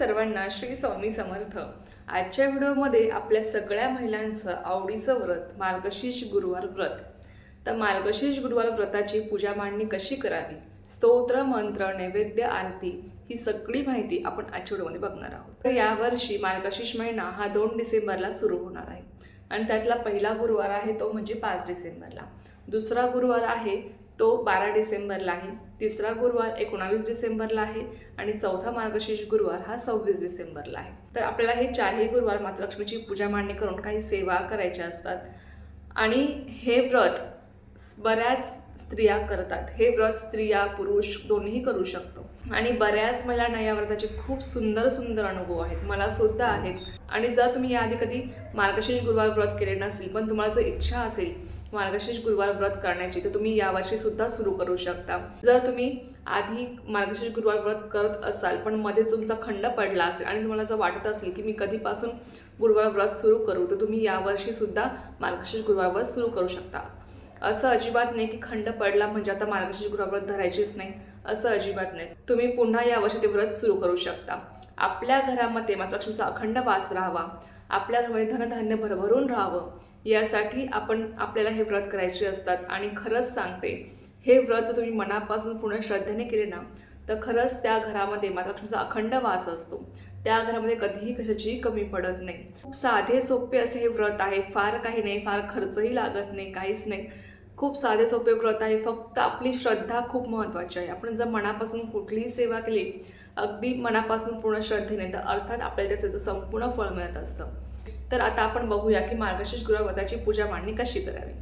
सर्वांना श्री स्वामी समर्थ. आजच्या व्हिडिओमध्ये आपल्या सगळ्या महिलांचं आवडीचं व्रत मार्गशीर्ष गुरुवार व्रत. तर मार्गशीर्ष गुरुवार व्रताची पूजा मांडणी कशी करावी? स्तोत्र मंत्र नैवेद्य आरती ही सगळी माहिती आपण आजच्या व्हिडिओमध्ये बघणार आहोत. तर यावर्षी मार्गशीर्ष महिना हा दोन डिसेंबरला सुरू होणार आहे. आणि त्यातला पहिला गुरुवार आहे तो म्हणजे पाच डिसेंबरला. दुसरा गुरुवार आहे तो बारा डिसेंबरला आहे. तिसरा गुरुवार एकोणावीस डिसेंबरला आहे आणि चौथा मार्गशीर्ष गुरुवार हा सव्वीस डिसेंबरला आहे. तर आपल्याला हे चारही गुरुवार माता लक्ष्मीची पूजा मांडणी करून काही सेवा करायच्या असतात. आणि हे व्रत बऱ्याच स्त्रिया करतात. हे व्रत स्त्रिया पुरुष दोन्हीही करू शकतो. आणि बऱ्याच महिलांना या व्रताचे खूप सुंदर सुंदर अनुभव आहेत. मला सुद्धा आहेत. आणि जर तुम्ही याआधी कधी मार्गशीर्ष गुरुवार व्रत केले नसेल पण तुम्हाला जर इच्छा असेल मार्गशीर्ष गुरुवार व्रत करण्याची तर तुम्ही यावर्षी सुद्धा सुरू करू शकता. जर तुम्ही आधी मार्गशीर्ष गुरुवार व्रत करत असाल पण मध्ये तुमचा खंड पडला असेल आणि तुम्हाला जर वाटत असेल की मी कधीपासून गुरुवार व्रत सुरू करू तर तुम्ही यावर्षी सुद्धा मार्गशीर्ष गुरुवार व्रत सुरू करू शकता. असं अजिबात नाही की खंड पडला म्हणजे आता मार्गशीर्ष गृहव्रत व्रत धरायचीच नाही. असं अजिबात नाही. तुम्ही पुन्हा या वर्षी ते व्रत सुरू करू शकता. आपल्या घरामध्ये माता लक्ष्मीचा अखंड वास राहावा. आपल्या घरामध्ये धनधान्य भरभरून राहावं. यासाठी आपण आपल्याला हे व्रत करायचे असतात. आणि खरंच सांगते हे व्रत जर तुम्ही मनापासून पूर्ण श्रद्धेने केले ना तर खरंच त्या घरामध्ये माता लक्ष्मीचा अखंड वास असतो. त्या घरामध्ये कधीही कशाचीही कमी पडत नाही. खूप साधे सोपे असे हे व्रत आहे. फार काही नाही फार खर्चही लागत नाही काहीच नाही. खूप साधे सोपे व्रत आहे. फक्त आपली श्रद्धा खूप महत्त्वाची आहे. आपण जर मनापासून कुठलीही सेवा केली अगदी मनापासून पूर्ण श्रद्धेने तर अर्थात आपल्याला त्याचं संपूर्ण फळ मिळत असतं. तर आता आपण बघूया की मार्गशीर्ष गुरुवार व्रताची पूजा मांडणी कशी करावी?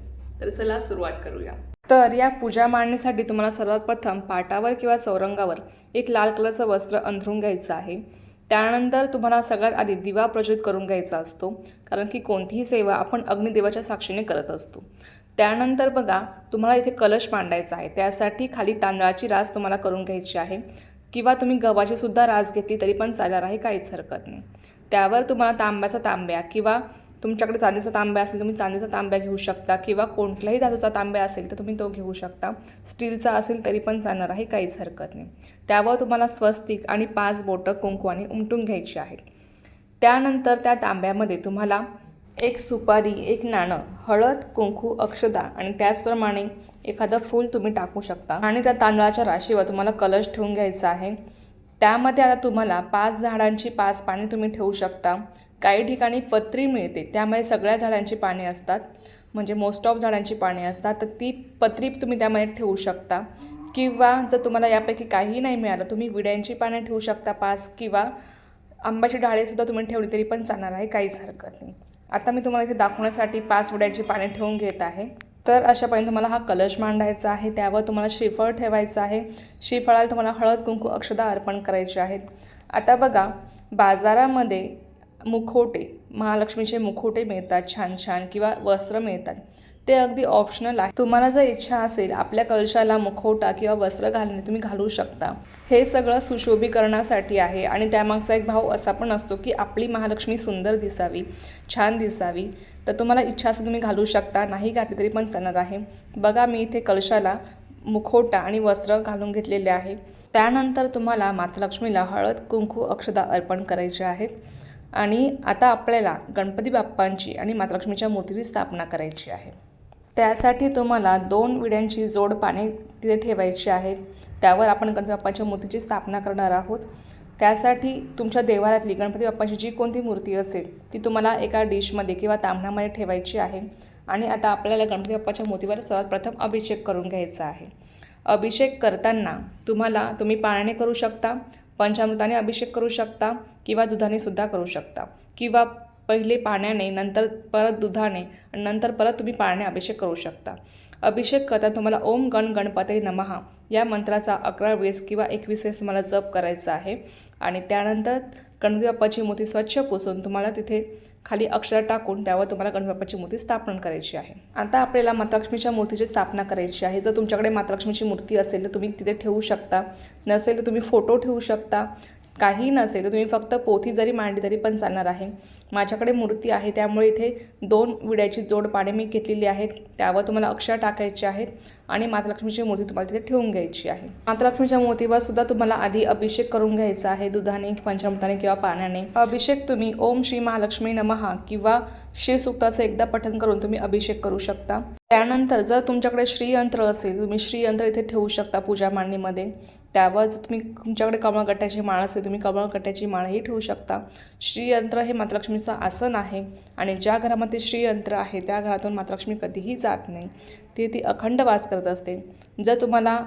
तर चला सुरुवात करूया. तर या पूजा मांडणीसाठी तुम्हाला सर्वात प्रथम पाटावर किंवा चौरंगावर एक लाल कलरचं वस्त्र अंथरून घ्यायचं आहे. त्यानंतर तुम्हाला सगळ्यात आधी दिवा प्रज्वलित करून घ्यायचा असतो कारण की कोणतीही सेवा आपण अग्निदेवाच्या साक्षीने करत असतो. त्यानंतर बघा तुम्हाला इथे कलश मांडायचा आहे. त्यासाठी खाली तांदळाची रास तुम्हाला करून घ्यायची आहे. किंवा तुम्ही गव्हाची सुद्धा रास घेतली तरी पण चालणार आहे काहीच हरकत नाही. त्यावर तुम्हाला तांब्याचा तांब्या किंवा तुमच्याकडे चांदीचा तांब्या असेल तुम्ही चांदीचा तांब्या घेऊ शकता. किंवा कोणत्याही धातूचा तांब्या असेल तर तुम्ही तो घेऊ शकता. स्टीलचा असेल तरी पण चालणार आहे काहीच हरकत नाही. त्यावर तुम्हाला स्वस्तिक आणि पाच बोटं कुंकवाने उमटून घ्यायची आहेत. त्यानंतर त्या तांब्यामध्ये तुम्हाला एक सुपारी एक नाणं हळद कुंकू अक्षदा आणि त्याचप्रमाणे एखादं फूल तुम्ही टाकू शकता. आणि त्या तांदळाच्या राशीवर तुम्हाला कलश ठेवून घ्यायचा आहे. त्यामध्ये आता तुम्हाला पाच झाडांची पाच पाने तुम्ही ठेवू शकता. काही ठिकाणी पत्री मिळते त्यामध्ये सगळ्या झाडांची पाने असतात. म्हणजे मोस्ट ऑफ झाडांची पाने असतात. तर ती पत्री तुम्ही त्यामध्ये ठेवू शकता. किंवा जर तुम्हाला यापैकी काही नाही मिळालं तुम्ही विड्यांची पाने ठेवू शकता पाच किंवा आंब्याची डाळेसुद्धा तुम्ही ठेवली तरी पण चालणार आहे काहीच हरकत नाही. आता मी तुम्हाला इथे दाखवण्यासाठी पाच वड्याची पाने ठेवून घेत आहे. तर अशापर्यंत तुम्हाला हा कलश मांडायचा आहे. त्यावर तुम्हाला श्रीफळ ठेवायचं आहे. श्रीफळाला तुम्हाला हळद कुंकू अक्षदा अर्पण करायचे आहेत. आता बघा बाजारामध्ये मुखोटे महालक्ष्मीचे मुखोटे मिळतात छान छान किंवा वस्त्र मिळतात. ते अगदी ऑप्शनल आहे. तुम्हाला जर इच्छा असेल आपल्या कळशाला मुखवटा किंवा वस्त्र घालणे तुम्ही घालू शकता. हे सगळं सुशोभीकरणासाठी आहे आणि त्यामागचा एक भाव असा पण असतो की आपली महालक्ष्मी सुंदर दिसावी छान दिसावी. तर तुम्हाला इच्छा असेल तुम्ही घालू शकता नाही घातली तरी पण चालणार आहे. बघा मी इथे कलशाला मुखोटा आणि वस्त्र घालून घेतलेले आहे. त्यानंतर तुम्हाला मातालक्ष्मीला हळद कुंकू अक्षदा अर्पण करायचे आहेत. आणि आता आपल्याला गणपती बाप्पांची आणि मातालक्ष्मीच्या मूर्तीची स्थापना करायची आहे. त्यासाठी तुम्हाला दोन विड्यांची जोड पाने तिथे ठेवायची आहेत. त्यावर आपण गणपती बाप्पाच्या मूर्तीची स्थापना करणार आहोत. त्यासाठी तुमच्या देवालयातली गणपती बाप्पाची जी कोणती मूर्ती असेल ती तुम्हाला एका डिशमध्ये किंवा तांबण्यामध्ये ठेवायची आहे. आणि आता आपल्याला गणपती बाप्पाच्या मूर्तीवर सर्वात प्रथम अभिषेक करून घ्यायचा आहे. अभिषेक करताना तुम्हाला तुम्ही पाण्याने करू शकता पंचामृताने अभिषेक करू शकता किंवा दुधाने सुद्धा करू शकता किंवा पहिले पाण्याने नंतर परत दुधाने आणि नंतर परत तुम्ही पाण्याने अभिषेक करू शकता. अभिषेक करताना तुम्हाला ओम गण गणपती नमहा या मंत्राचा अकरा वेळेस किंवा एकवीस वेळेस तुम्हाला जप करायचा आहे. आणि त्यानंतर गणपती बाप्पाची मूर्ती स्वच्छ पुसून तुम्हाला तिथे खाली अक्षर टाकून त्यावर तुम्हाला गणपती बाप्पाची मूर्ती स्थापन करायची आहे. आता आपल्याला मातालक्ष्मीच्या मूर्तीची स्थापना करायची आहे. जर तुमच्याकडे मातालक्ष्मीची मूर्ती असेल तर तुम्ही तिथे ठेवू शकता. नसेल तर तुम्ही फोटो ठेवू शकता. काही नसेल तर तुम्ही फक्त पोथी जरी मांडली तरी पण चालणार आहे. माझ्याकडे मूर्ती आहे त्यामुळे इथे दोन विड्याची जोड पाने मी घेतलेली आहेत. त्यावर तुम्हाला अक्षर टाकायचे आहेत आणि मातालक्ष्मीची मूर्ती तुम्हाला तिथे ठेवून घ्यायची आहे. मातालक्ष्मीच्या मूर्तीवर सुद्धा तुम्हाला आधी अभिषेक करून घ्यायचा आहे दुधाने पंचामृताने किंवा पाण्याने. अभिषेक तुम्ही ओम श्री महालक्ष्मी नमहा किंवा श्रीसुक्ताचं एकदा पठन करून तुम्ही अभिषेक करू शकता. त्यानंतर जर तुमच्याकडे श्रीयंत्र असेल तुम्ही श्रीयंत्र इथे ठेवू शकता पूजा मांडणीमध्ये. त्यावर जर तुम्ही तुमच्याकडे कमळगट्ट्याची माळ असेल तुम्ही कमळगट्ट्याची माळही ठेवू शकता. श्रीयंत्र हे मातलक्ष्मीचं आसन आहे आणि ज्या घरामध्ये श्रीयंत्र आहे त्या घरातून मातलक्ष्मी कधीही जात नाही. ती ती अखंड वास करत असते. जर तुम्हाला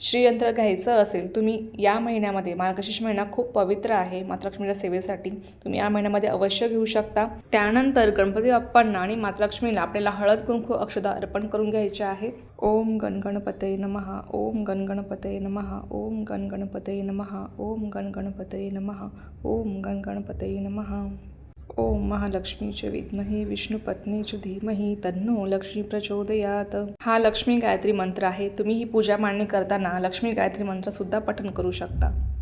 श्रीयंत्र घ्यायचं असेल तुम्ही या महिन्यामध्ये मार्गशीर्ष महिना खूप पवित्र आहे मातलक्ष्मीच्या सेवेसाठी तुम्ही या महिन्यामध्ये अवश्य घेऊ शकता. त्यानंतर गणपती बाप्पांना आणि मातलक्ष्मीला आपल्याला हळद कुंकू अक्षदा अर्पण करून घ्यायचे आहे. ओम गणगणपतये नमहा ओम गणगणपतये नमः ओम गणगणपतये नमहा ओम गणगणपतये नमहा ओम गणगणपतये नमः. ओम महालक्ष्मीचे विद्महे विष्णुपत्नीचे धीमही तन्नो लक्ष्मी प्रचोदयात. हा लक्ष्मी गायत्री मंत्र आहे. तुम्ही ही पूजा मांडणी करताना लक्ष्मी गायत्री मंत्रसुद्धा पठन पठण करू शकता.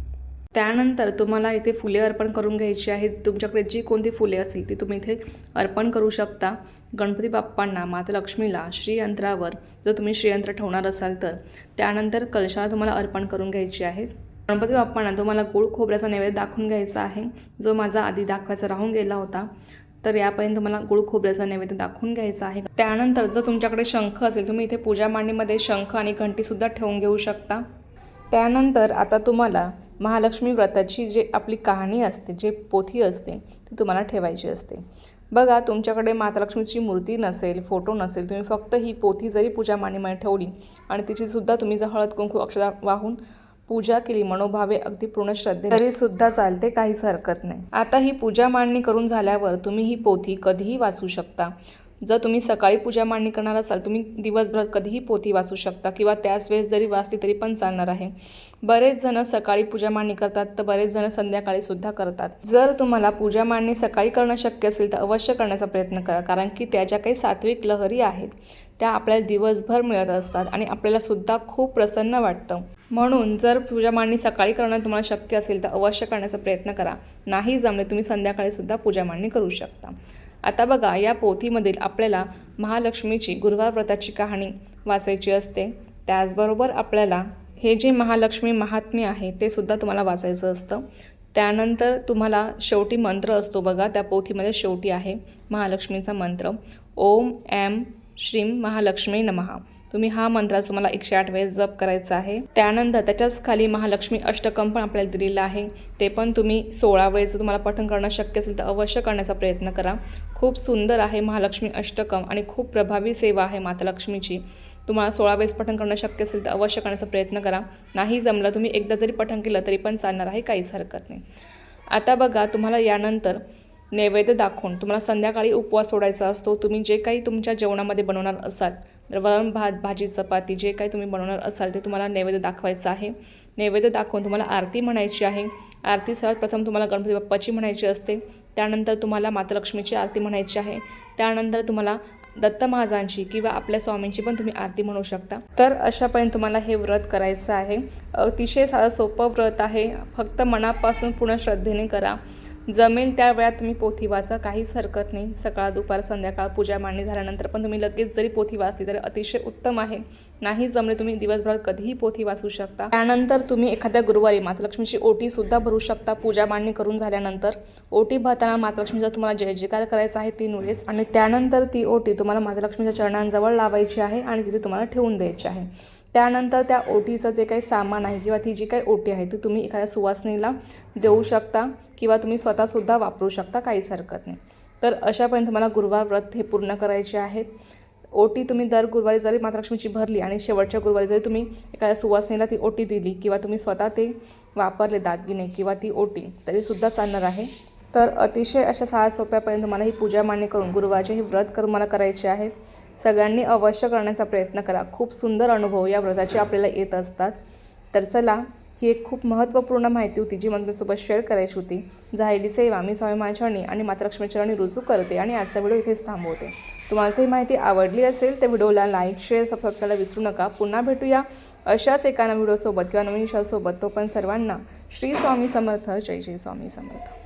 त्यानंतर तुम्हाला इथे फुले अर्पण करून घ्यायची आहेत. तुमच्याकडे जी कोणती फुले असतील ती तुम्ही इथे अर्पण करू शकता. गणपती बाप्पांना माता लक्ष्मीला श्रीयंत्रावर जर तुम्ही श्रीयंत्र ठेवणार असाल तर. त्यानंतर कलशाला तुम्हाला अर्पण करून घ्यायची आहेत. गणपती बाप्पांना तुम्हाला गोड खोबऱ्याचा नैवेद्य दाखवून घ्यायचा आहे. जो माझा आधी दाखवायचा राहून गेला होता. तर यापर्यंत तुम्हाला गुळ खोबऱ्याचा नैवेद्य दाखवून घ्यायचा आहे. त्यानंतर जर तुमच्याकडे शंख असेल तुम्ही इथे पूजा मांडणीमध्ये शंख आणि घंटीसुद्धा ठेवून घेऊ शकता. त्यानंतर आता तुम्हाला महालक्ष्मी व्रताची जे आपली कहाणी असते जे पोथी असते ती तुम्हाला ठेवायची असते. बघा तुमच्याकडे मातालक्ष्मीची मूर्ती नसेल फोटो नसेल तुम्ही फक्त ही पोथी जरी पूजा मांडणीमध्ये ठेवली आणि तिचीसुद्धा तुम्ही जर हळद कुंकू अक्षदा वाहून पूजा केली मनोभावे अगदी पूर्ण श्रद्धे तरी सुद्धा चालते काहीच हरकत नाही. आता ही पूजा मांडणी करून झाल्यावर तुम्ही ही पोथी कधीही वाचू शकता. जर तुम्ही सकाळी पूजा मांडणी करणार असाल तुम्ही दिवसभरात कधीही पोथी वाचू शकता किंवा त्याच वेळेस जरी वाचली तरी पण चालणार आहे. बरेच जण सकाळी पूजा मांडणी करतात तर बरेच जण संध्याकाळी सुद्धा करतात. जर तुम्हाला पूजा मांडणी सकाळी करणं शक्य असेल तर अवश्य करण्याचा प्रयत्न करा कारण की त्या ज्या काही सात्विक लहरी आहेत. त्या आपल्याला दिवसभर मिळत असतात आणि आपल्यालासुद्धा खूप प्रसन्न वाटतं. म्हणून जर पूजा मांडणी सकाळी करणं तुम्हाला शक्य असेल तर अवश्य करण्याचा प्रयत्न करा. नाही जमले तुम्ही संध्याकाळीसुद्धा पूजा मांडणी करू शकता. आता बघा या पोथीमधील आपल्याला महालक्ष्मीची गुरुवार व्रताची कहाणी वाचायची असते. त्याचबरोबर आपल्याला हे जे महालक्ष्मी महात्म्य आहे ते सुद्धा तुम्हाला वाचायचं असतं. त्यानंतर तुम्हाला शेवटी मंत्र असतो बघा त्या पोथीमध्ये शेवटी आहे महालक्ष्मीचा मंत्र. ओम एम श्रीम महालक्ष्मी नमहा तुम्ही हा मंत्राचा तुम्हाला एकशे आठ वेळेस जप करायचा आहे. त्यानंतर त्याच्याच खाली महालक्ष्मी अष्टकम पण आपल्याला दिलेलं आहे. ते पण तुम्ही सोळा वेळेचं तुम्हाला पठण करणं शक्य असेल तर अवश्य करण्याचा प्रयत्न करा. खूप सुंदर आहे महालक्ष्मी अष्टकम आणि खूप प्रभावी सेवा आहे माता लक्ष्मीची. तुम्हाला सोळा वेळेस पठण करणं शक्य असेल तर अवश्य करण्याचा प्रयत्न करा. नाही जमलं तुम्ही एकदा जरी पठण केलं तरी पण चालणार आहे काहीच हरकत नाही. आता बघा तुम्हाला यानंतर नैवेद्य दाखवून तुम्हाला संध्याकाळी उपवास सोडायचा असतो तुम्ही जे काही तुमच्या जेवणामध्ये बनवणार असाल वरण भात भाजी चपाती जे काही तुम्ही बनवणार असाल ते तुम्हाला नैवेद्य दाखवायचं आहे. नैवेद्य दाखवून तुम्हाला आरती म्हणायची आहे. आरती सर्वात प्रथम तुम्हाला गणपती बाप्पाची म्हणायची असते. त्यानंतर तुम्हाला मातालक्ष्मीची आरती म्हणायची आहे. त्यानंतर तुम्हाला दत्त महाराजांची किंवा आपल्या स्वामींची पण तुम्ही आरती म्हणू शकता. तर अशापर्यंत तुम्हाला हे व्रत करायचं आहे. अतिशय साधं सोपं व्रत आहे. फक्त मनापासून पूर्ण श्रद्धेने करा. जमेल त्या वेळात तुम्ही पोथी वाचा काहीच हरकत नाही. सकाळ दुपार संध्याकाळ पूजा मांडणी झाल्यानंतर पण तुम्ही लगेच जरी पोथी वाचली तर अतिशय उत्तम आहे. नाही जमले तुम्ही दिवसभरात कधीही पोथी वाचू शकता. त्यानंतर तुम्ही एखाद्या गुरुवारी मातलक्ष्मीची ओटी सुद्धा भरू शकता. पूजा मांडणी करून झाल्यानंतर ओटी भरताना मातलक्ष्मीचा तुम्हाला जय जयकार करायचा आहे तीन वेळेस आणि त्यानंतर ती ओटी तुम्हाला मातलक्ष्मीच्या चरणांजवळ लावायची आहे आणि तिथे तुम्हाला ठेवून द्यायची आहे. त्यानंतर त्या ओटीचं जे काही सामान आहे किंवा ती जी काही ओटी आहे ती तुम्ही एखाद्या सुवासनीला देऊ शकता किंवा तुम्ही स्वतःसुद्धा वापरू शकता काहीच हरकत नाही. तर अशापर्यंत तुम्हाला गुरुवार व्रत हे पूर्ण करायचे आहेत. ओटी तुम्ही दर गुरुवारी जरी मातालक्ष्मीची भरली आणि शेवटच्या गुरुवारी जरी तुम्ही एखाद्या सुवासनीला ती ओटी दिली किंवा तुम्ही स्वतः ते वापरले दागिने किंवा ती ओटी तरीसुद्धा चालणार आहे. तर अतिशय अशा सहा सोप्यापर्यंत तुम्हाला ही पूजा मान्य करून गुरुवारचे हे व्रत करून मला करायचे आहेत. सगळ्यांनी अवश्य करण्याचा प्रयत्न करा. खूप सुंदर अनुभव या व्रताचे आपल्याला येत असतात. तर चला ही एक खूप महत्त्वपूर्ण माहिती होती जी मला तुमच्यासोबत शेअर करायची होती. झालेली सेवा मी स्वामी माझ्याणी आणि मातृक्ष्मीचरणी रुजू करते आणि आजचा व्हिडिओ इथेच थांबवते. तुम्हाला ही माहिती आवडली असेल तर व्हिडिओला लाईक शेअर सबस्क्राईब करायला विसरू नका. पुन्हा भेटूया अशाच एका व्हिडिओसोबत किंवा नवीन विषयासोबत. तो पण सर्वांना श्री स्वामी समर्थ. जय जय स्वामी समर्थ.